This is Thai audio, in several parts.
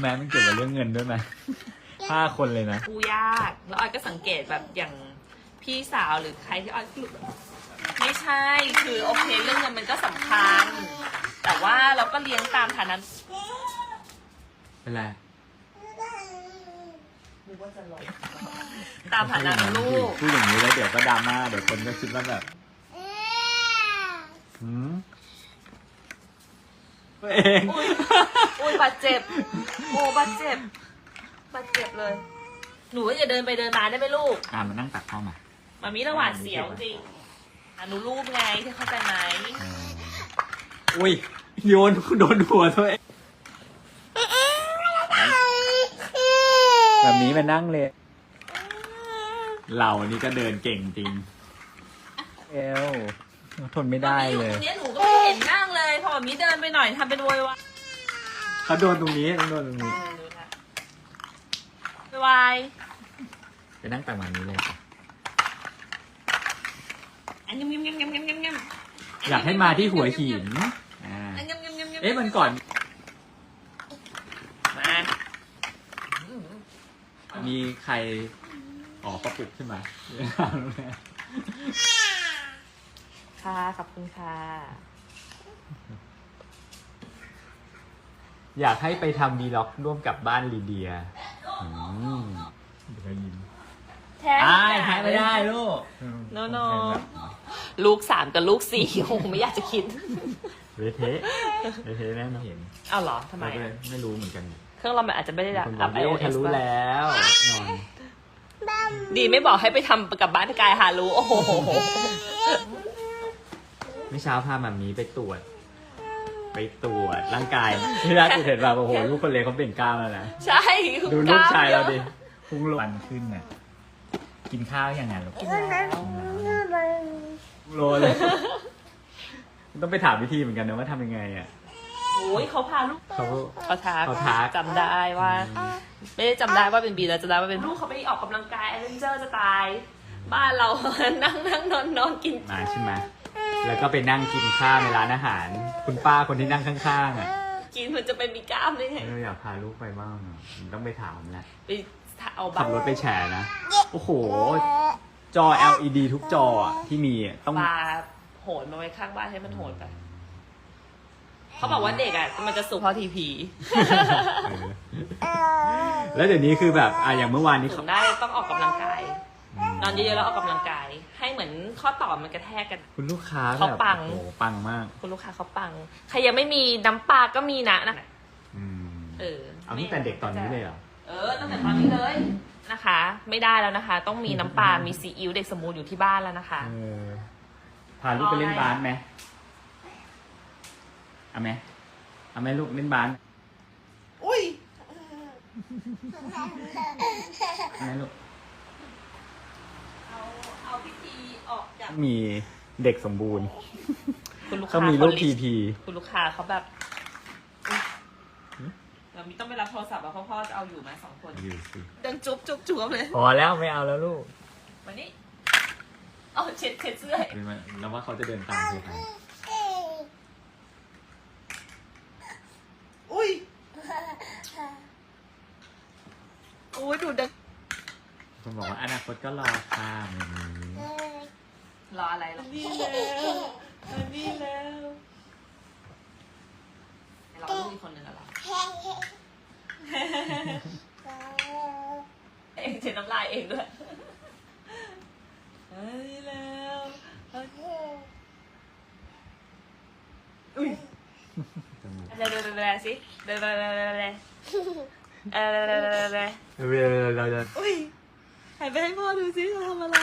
ไหมมันเกี่ยวกับเรื่องเงินด้วยไหมห้าคนเลยนะกูยากแล้วออยก็สังเกตแบบอย่างพี่สาวหรือใครที่ออยรู้ไม่ใช่คือโอเคเรื่องเงินมันก็สำคัญ แต่ว่าเราก็เลี้ยงตามฐานะเป็นไรนึกว่าจะลอยตามฐานะของลูก พูดอย่างนี้แล้วเดี๋ยวก็ดราม่าเดี๋ยวคนก็คิดว่าแบบหืมตัวเอง อุ้ยอุ้ยบาดเจ็บ โอ้บาดเจ็บบาดเจ็บเลย หนูอย่าเดินไปเดินมาได้ไหมลูกอ่ามานั่งตักข้าวมามามีระหว่างเสียวจริงอะหนูรูปไงที่เข้าใจไหมอุ้ยโยนโดนหัวตัวเองแบบนี้มานั่งเลย เรานี่ก็เดินเก่งจริง เอวทนไม่ได้เลยตรงนี้ยหนูก็ไม่เห็นนั่งเลย พอมามีเดินไปหน่อยทำเป็นโวยวาย เขาโดนตรงนี้ต้องโดนตรงนี้โวยวายไปนั่งตักแบบนี้เลยค่ะอันยำยำยำยำยำยำยำอยากให้มาที่หัวหินอ่าอันยำยำยำยำเอ๊ะมันก่อน มามีใครอ๋อประปุกขึ้นมา ค่ะ ขอบคุณค่ะ อยากให้ไปทำวีล็อกร่วมกับบ้านลีเดียอืมเดี๋ยวยิ้มแท้อ้ายแพ้ไม่ได้ลูก โนโน ลูกสามกับลูกสี่โอ้โหไม่อยากจะคิด เวเทะเวเทะแน่นอนเห็นเอาเหรอทำไมเราก็เลยไม่รู้เหมือนกันเครื่องเรามันอาจจะไม่ได้มีดับคนบอัอกพไอเอ๊ะโอทะลุแล้วนอนดีไม่บอกให้ไปทำกับบ้านกายฮารุโอ้โห เมื่อเช้าพามามีไปตรวจ ไปตรวจร่างกายที่ร้านกูเห็นแบบโอ้โหลูกคนเล็กเขาเปลี่ยนกล้ามแล้วนะ ใช่ดูลูกชายเราล้มดิยอะพุ่งลวันขึ้นน่ะกินข้าวยังไงลูกกินแล้วโลเลยต้องไปถามวิธีเหมือนกันนะว่าทำยังไงอะโอ้ยเขาพาลูกเขาเขาทักเขาทักจำได้ว่า ไม่ได้จำได้ว่าเป็นบีแต่จำได้ว่าเป็นลูกเขาไปออกกำลังกายแอดเวนเจอร์จะตาย บ้านเรานั่งนั่งนอนนอนกินมาใช่ไหม แล้วก็ไปนั่งกินข้าวในร้านอาหาร คุณป้าคนที่นั่งข้างๆอะกินมันจะเป็นมีกล้ามได้ไงเราอยากพาลูกไปบ้างอะต้องไปถามแหละไปเอาบัขัตบรรถไปแฉนะ โอ้โห จอ LED ทุกจออะที่มีอะต้อง ปลาโหนมาไว้ข้างบ้านให้มันโหนไป เขาบอกว่าเด็กอะ มันจะสุกเพราะทีพีเออแล้วเดี๋ยวนี้คือแบบอะอย่างเมื่อวานนี้สูเขา งได้ต้องออกกำลังกาย นอนเยอะๆแล้วออกกำลังกาย ให้เหมือนข้อต่อมันกระแทกกัน คุณลูกค้าเขาแบบปัง โอ้โหปังมาก คุณลูกค้าเขาปัง ใครยังไม่มีน้ำปลาก็มีนะนะอืมเออเอาตั้งแต่เด็กตอนนี้เลยเหรอ เออตั้งแต่ตอนนี้เลยนะคะ ไม่ได้แล้วนะคะ ต้องมีน้ำปลา มีซีอิ๊วเด็กสมูทอยู่ที่บ้านแล้วนะคะ เออ พาลูกไปเล่นบาสไหมเอาไหมเอาไหมลูกเล่นบาสอุ้ย เอาไหมลูก เอาเอาพิธี ออกจากมีเด็กสมบูรณ์ คุณลูกค้าเขามีลูกเขาทีลิสต์พีคุณลูกค้าเขาแบบเรามีต้องไปรับโทรศัพท์แล้วเพราะพ่อจะเอาอยู่ไหมสองคนอยู่สิดังจุ๊บจุ๊บจุ๊บเลยพอแล้วไม่เอาแล้วลูกวันนี้เอาเช็ดเช็ดเสื้อเป็นไหมแล้วว่าเขาจะเดินตามเธอไปอุ้ยอุ้ยดูดังคนบอกว่าอนาคตก็รอค่ะแบบนี้ รออะไรหรอนี่แล้วนี่แล้วรอลูกอีกคนหนึ่งอะเหรอเองเช็ดน้ำลายเองด้วยนี่แล้วอุ้ยจมูกเร็วเร็วเร็วเร็วสิเร็วเร็วเร็วเร็วเร็วเออเร็วเร็วเร็วเร็วเร็วเวลาเราจะอุ้ยหันไปให้พ่อดูสิเราทำอะไร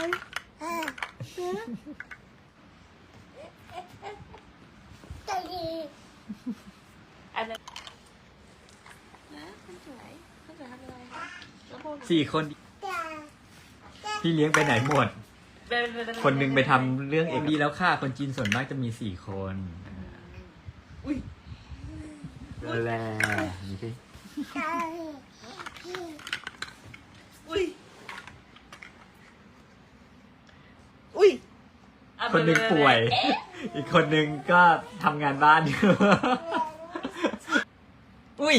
อันนั้นนะคนสวยคนสวยทำอะไรคะแล้วพ่อสี่คนพี่เลี้ยงไปไหนหมดเร็วเร็วเร็วเร็วคนหนึงไปทำเรื่องเอกดีแล้วค่ะ คนจีนส่วนมากจะมีสี่คนอุ้ยแล้วนี่สิอุ้ยอุ้ยอะ คนหนึ่งป่วยเอ๊ะอีกคนหนึ่งก็ทำงานบ้านอยู่ อุ้ย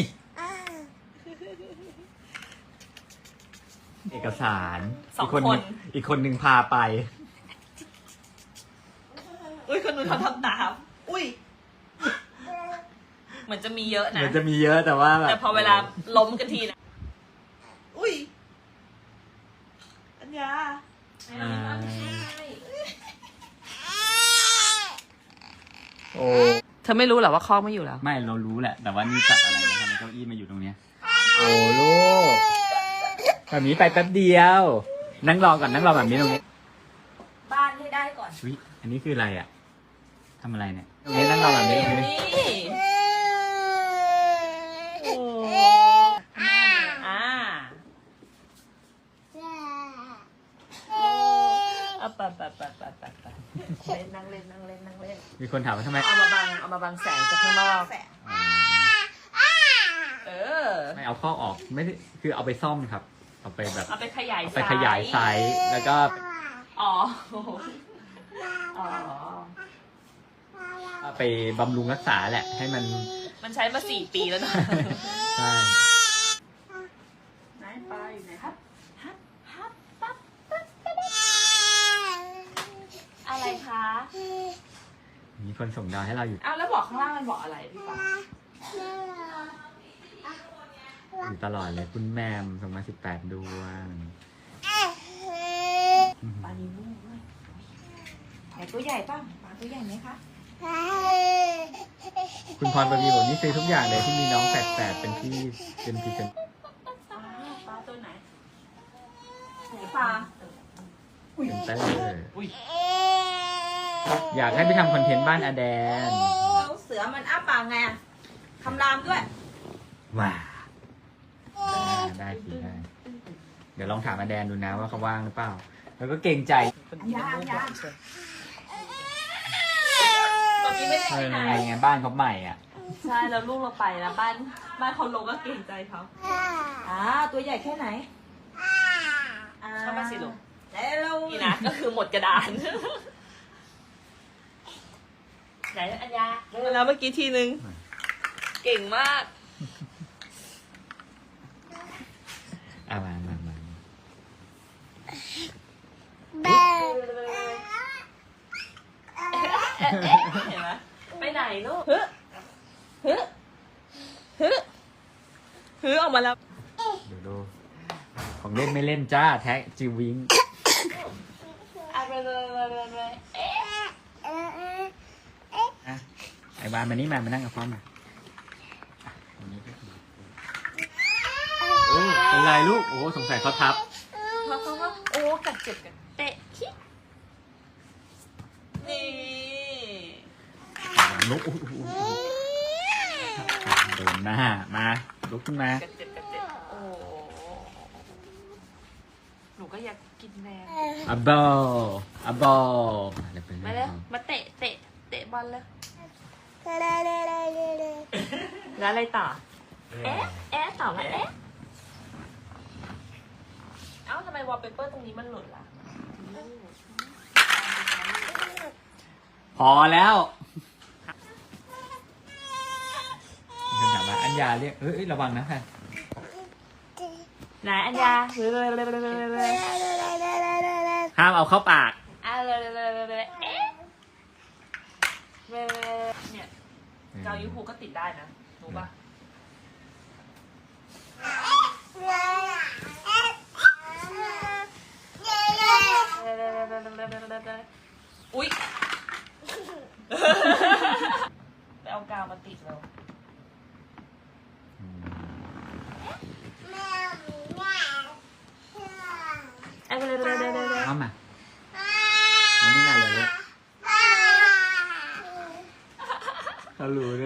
เอกสาร สองกคนหนึ่คน อีกคนหนึ่งพาไป อุ้ยคนนู้นเขาทำตามอุ้ย เหมือนจะมีเยอะเหนะมือนจะมีเยอะแต่ว่าแบบแต่พอเวลาล้มกันทีนะอุ้ย อัญญา อ่า โอ้เธอไม่รู้เหรอว่าคล้องไม่อยู่แล้ว ไม่เรารู้แหละ แต่ว่านี่จัดอะไรเนี่ยทำไมเก้าอี้มาอยู่ตรงเนี้ยโอ้ลูกแบบนี้ไปแป๊บเดียว นั่งรอก่อนนั่งรอแบบนี้ตรงนี้บ้านให้ได้ก่อนอุ๊ยอันนี้คืออะไรอะทำอะไรเนี่ยตรงนี้นั่งรอแบบนี้ตรงนี้นี่โอ้อ่าเอาไปไปไปไปไปไป เล่นนั่งเล่นนั่งเล่นนั่งเล่น มีคนถามว่าทำไมเอามาบังเอามาบังแสงจากข้างนอกอ๋อเออไม่เอาข้อออกไม่ได้คือเอาไปซ่อมครับ เอาไปแบบ เอาไปขยายเอาไปขยายไซส์แล้วก็อ๋ออ๋อ เอาไปบำรุงรักษาแหละ ให้มันมันใช้มาสี่ปีแล้วนะ ใช่ ไหนไปอยู่ไหนครับฮับฮับปั๊บปั๊บปั๊บอะไรคะ มี คนส่งดาวให้เราอยู่อ้าวแล้วบอกข้างล่างมันบอกอะไรพี่ปาอยู่ตลอดเลยคุณแมมส่งมาสิบแปดดวงปลานิมูด้วยไหนตัวใหญ่ป่ะปลาตัวใหญ่ไหมคะคุณพรประวีบอกนี่ซื้อทุกอย่างเลยที่มีน้องแฝดๆเป็นที่เป็นพรีเซนปลาปลาตัวไหนไหนปลาเตอร์ อยากให้ไปทำคอนเทนต์บ้านอาแดน แล้วเสือมันอ้าปากไงอะคำรามด้วย ว้าได้สิได้ เดี๋ยวลองถามอาแดนดูนะว่าเขาว่างหรือเปล่า แล้วก็เกรงใจ ยาอยาตอนนี้ไม่ได้เอไปอไหนไงไงบ้านเขาใหม่อะ ใช่แล้วลูกเราไปแล้วบ้านบ้านเขาลงก็เกรงใจเขาอ่าตัวใหญ่แค่ไหนอ่เข้ามาสิลูก แล้วเรานี่นะก็คือหมดกระดาน ไหนอัญญาแล้วเมื่อกี้ทีนึง เก่งมาก อะมามามาเห็นไหมไปไหนลูกฮึฮึฮึฮึออกมาแล้ว เดี๋ยวดู ของเล่นไม่เล่นจ้า แท็กจิววิงอะไปเลยไปเลยไปเลยเอ๊ะอะ ไอ้บานมานี่มามานั่งกับพ่อมาอะตรงนี้ก็คือโอ้เป็นไรลูก โอ้สงสัยเขาทับเขาเขาเขาโอ้กัดเจ็บกันเตะคินี่ลุกอู้อู้อู้โดนหน้ามาลุกขึ้นมา กัดเจ็บกัดเจ็บโอ้หนูก็อยากกินแรงอับบอลอับบอลเดี๋ยวไปมาเล่เร็นวต่อมาเตะเตะเตะบอลเลย แล้วอะไรต่อ เอ๊ะ เอ๊ะต่อมาเอ๊ะ เอ้าทำไมวอลเปเปอร์ตรงนี้มันหลุดล่ะ พอแล้วมีคนถามว่าอัญญาเรียกเอ้ยระวังนะค่ะไหนอัญญาเร็วเร็วเร็วเร็วเร็วเร็วเร็วห้ามเอาเข้าปาก อะเร็วเร็วเร็วเร็วเร็วเอ๊ะเร็วเร็วเร็วเนี่ยเกายูฮูก็ติดได้นะรู้ป่ะเร็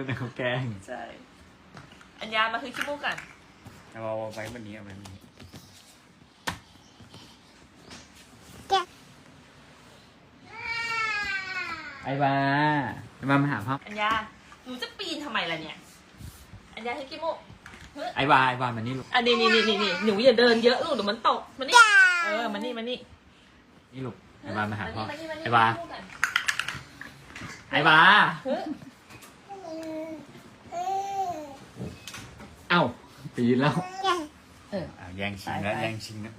รู้ด้วยนะเขาแกล้งใช่อัญญามาคือขี้มูกกันเอาเอาไว้บนนี้เอาไว้บนนี้ไอ้บ้าไอ้บ้ามาหาพ่ออัญญาหนูจะปีนทำไมล่ะเนี่ยอัญญาให้ขี้มูกไอ้บ้าไอ้บ้ามานี่ลูกอันนี้นี่นี่นี่นี่หนูอย่าเดินเยอะลูกเดี๋ยวมันตกมานี่เออมานี่มานี่นี่ลูกไอ้บ้ามาหาพ่อมานี่มานี่ไอ้บ้าขี้มูกกันไอ้บ้า เฮ้ย อ้าปีนแล้วเอออะแย่งชิงแล้วไปไปแย่งชิงแล้ว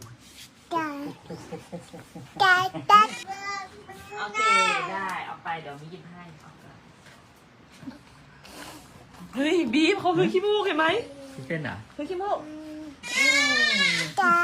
โอเคได้เออกไปเดี๋ยวมีหยิบให้เอาไปเฮ้ยบีบเขาคือขี้มูกเห็นไหมพี่เป็นเหรอคือขี้มูกจ้า